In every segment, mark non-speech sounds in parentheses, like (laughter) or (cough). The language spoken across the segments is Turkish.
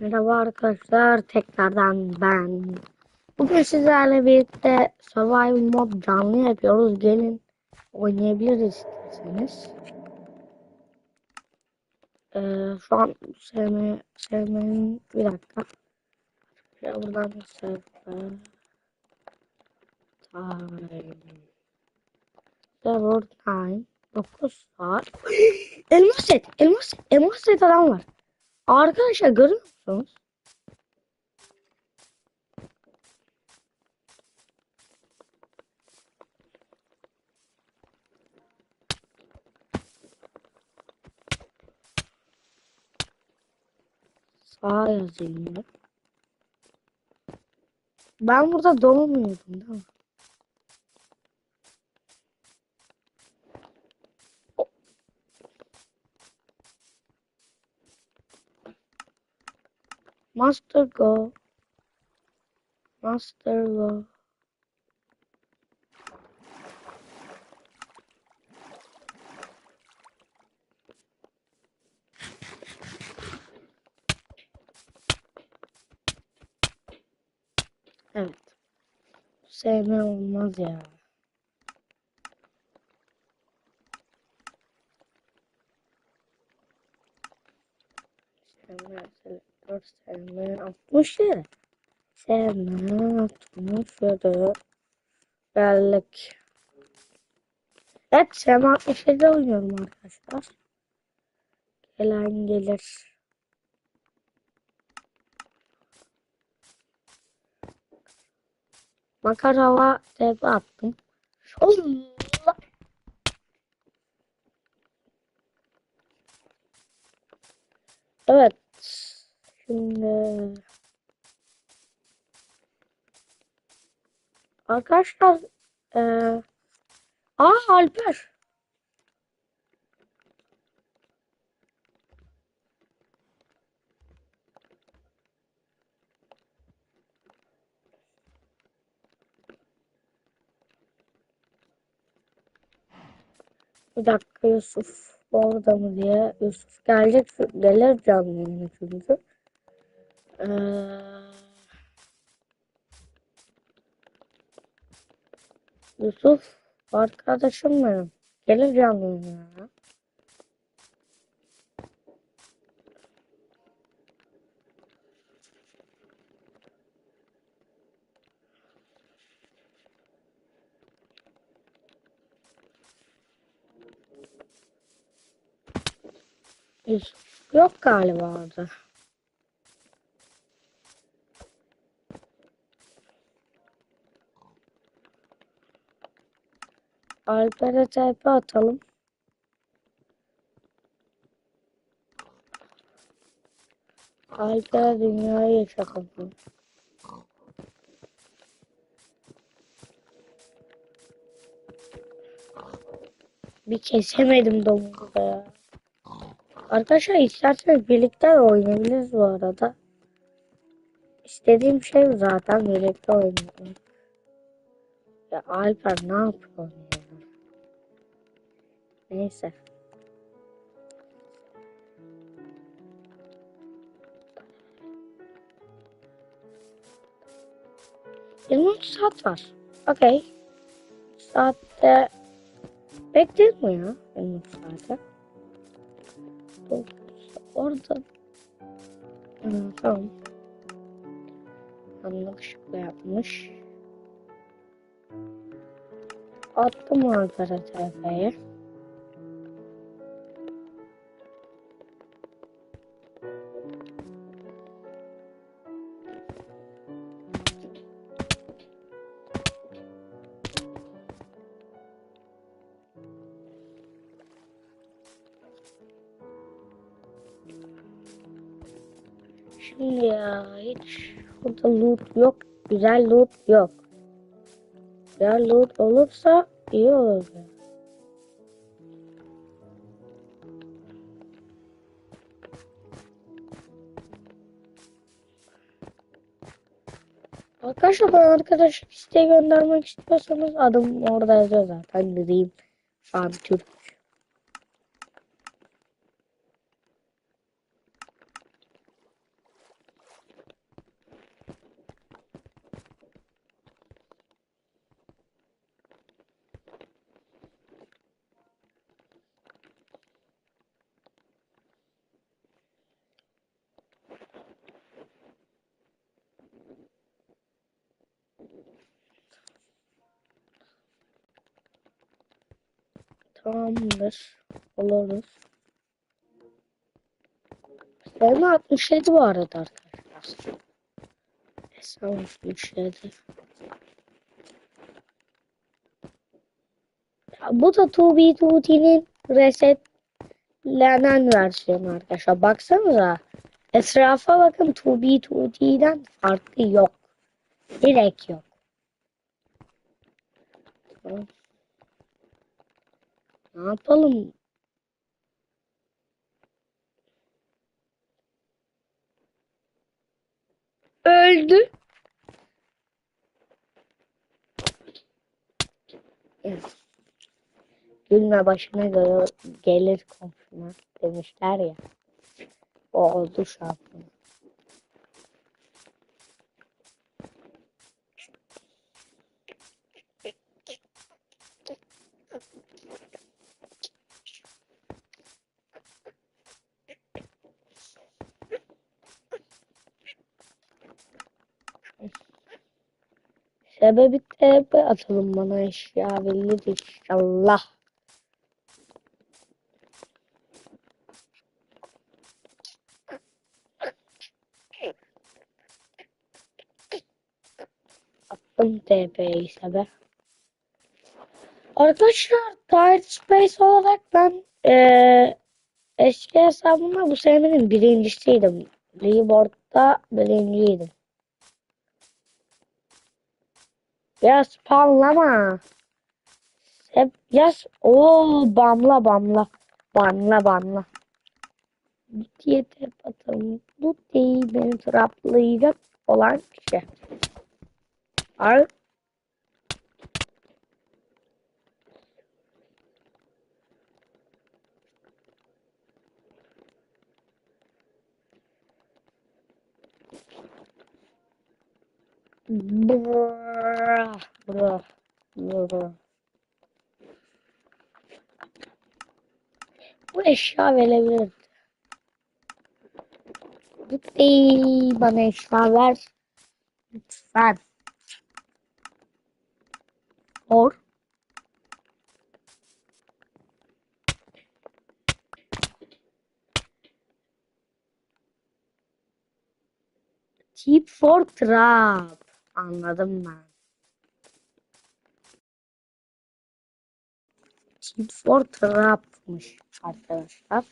Merhaba arkadaşlar, tekrardan ben. Bugün sizlerle birlikte Survival Mod canlı yapıyoruz. Gelin oynayabiliriz isterseniz. Ee, şu an sevme, sevmenin bir dakika. Ya buradan server time. Server time. 9 saat. (gasps) elmas set, elmas elmas set adam var. Arkadaşlar görüyor musunuz? Sağ yazayım ya. Ben burada doğmuyordum değil mi? Master go. Master go. Evet. Sevme olmaz ya. Selektör, sevme, 60 Sevme, 60 da Geldik. Evet, sevme 67 oynuyorum arkadaşlar. Gelen gelir. Makarava TP attım. Allah. Evet. Şimdi arkadaşlar eee Aa Alper. Bir dakika Yusuf orada mı diye. Yusuf gelecek gelir canlı çünkü. Ee, Yusuf arkadaşım benim. Gelir canlı yayına. Yusuf yok galiba orada. Alper'e TP atalım. Alper dünyayı yaşatalım. Bir kesemedim domuzu da ya. Arkadaşlar isterseniz birlikte oynayabiliriz bu arada. İstediğim şey zaten birlikte oynamak. Ya Alper ne yapıyor ya? Neyse. Üç saat var. Okey. Saatte bekleyin mi ya? Üç saate. Orada. Ha, tamam. Yanlışlıkla yapmış. Attım Alper'e TF'ye. Şimdi ya hiç burada loot yok. Güzel loot yok. Güzel loot olursa iyi olur. Arkadaşlar bana arkadaş isteği göndermek istiyorsanız adım orada yazıyor zaten. Gideyim. Şu an Türk. Tamamdır. Oluruz. Sen 67 bu arada arkadaşlar. Sen 67. Ya bu da 2B2T'nin resetlenen versiyonu arkadaşlar. Baksanıza. Etrafa bakın 2B2T'den farklı yok. Direkt yok. Tamam. Ne yapalım? Öldü. Evet. Gülme başına gelir komşuna demişler ya. O oldu şansım. Sebebi TP atalım bana eşya verilir inşallah. Attım TP'yi sebe. Arkadaşlar Tide Space olarak ben eee eski hesabımda bu senenin birincisiydim. Leaderboard'da birinciydim. Ya spamlama. Hep yaz. Oo bamla bamla. Banla banla. Diye tep atalım. Bu değil beni traplayacak olan şey. Al. Bu eşya verebilir. Lütfen bana eşya ver. Lütfen. Or. Tip for trap. Anladım ben. Tip for trapmış arkadaşlar.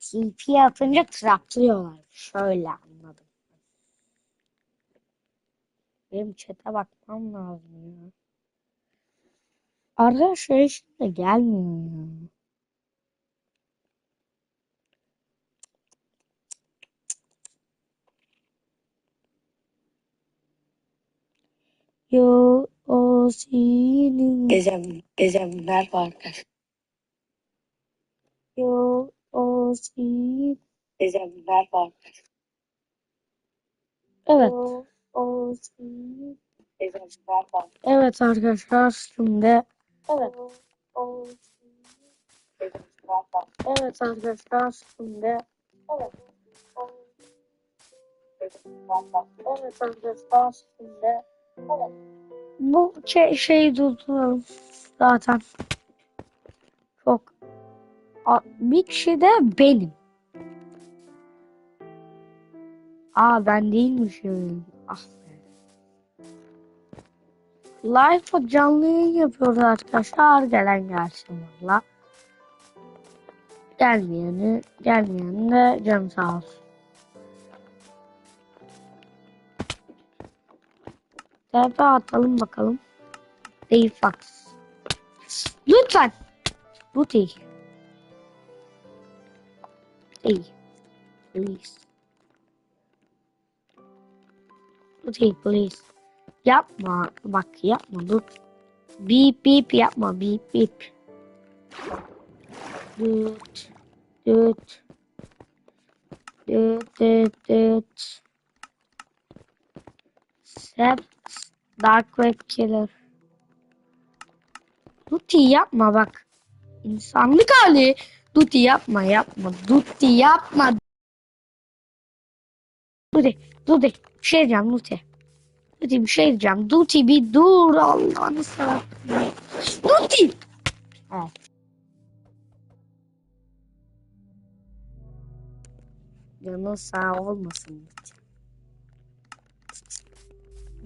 TP atınca traplıyorlar. Şöyle anladım. Benim chat'e bakmam lazım ya. Arkadaşlar şimdi gelmiyor ya. Yo o senin Gezem, gezemler var arkadaşlar. yo o senin Gezemler var arkadaşlar. Evet. O senin gezemler var. Evet arkadaşlar şimdi Evet. O senin gezemler var. evet arkadaşlar şimdi Evet. O evet arkadaşlar şimdi Bu şey, şeyi durduralım zaten çok A- bir kişi de benim. Aa ben değilmişim. Ah be. Live canlı yayın yapıyoruz arkadaşlar. Gelen gelsin valla. Gelmeyeni, gelmeyen de canı sağ olsun. TP atalım bakalım. Değil fax. Lütfen. Bu değil. Değil. Please. Bu değil please. Yapma. Bak yapma dur. Beep beep yapma. Beep beep. Düt. Düt. Düt düt düt. Sep. Dark Web Killer. Duty yapma bak. İnsanlık hali. Duty yapma yapma. Duty yapma. Duty. Duty. Bir şey diyeceğim Duty. Duty bir şey diyeceğim. Duty bir dur Allah'ını seversen. Duty. Evet. Canın sağ olmasın.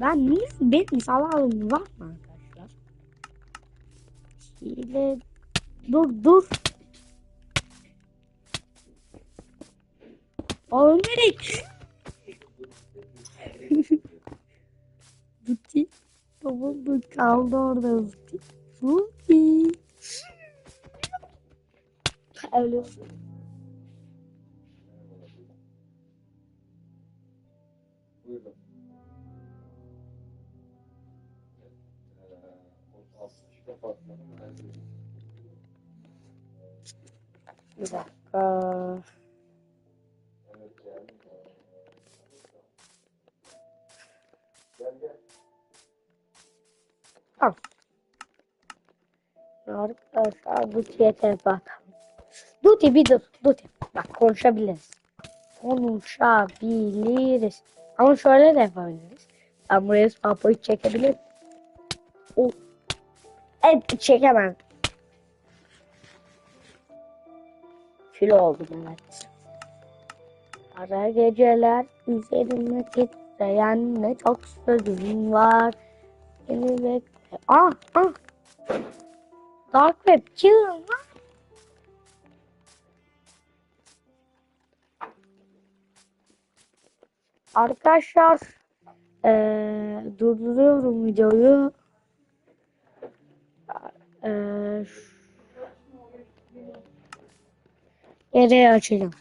Ben niye benim salalım var mı arkadaşlar? Hile dur dur. Aa ölmedik. Buti. Tamam bu kaldı orada Buti. Buti. Ölüyorsun. Bir dakika. Tamam. Arkadaşlar Duti'ye telefon atalım. Duti bir dur. Duti. Bak konuşabiliriz. Konuşabiliriz. Ama şöyle de yapabiliriz. Ben buraya papoyu çekebilirim. O. Evet çekemem. Kilo oldum evet. Ara geceler üzerime titreyen ne çok sözüm var. Beni bekle. Ah ah. Dark Web lan. Arkadaşlar eee durduruyorum videoyu. Eee şu- Geriye açacağım.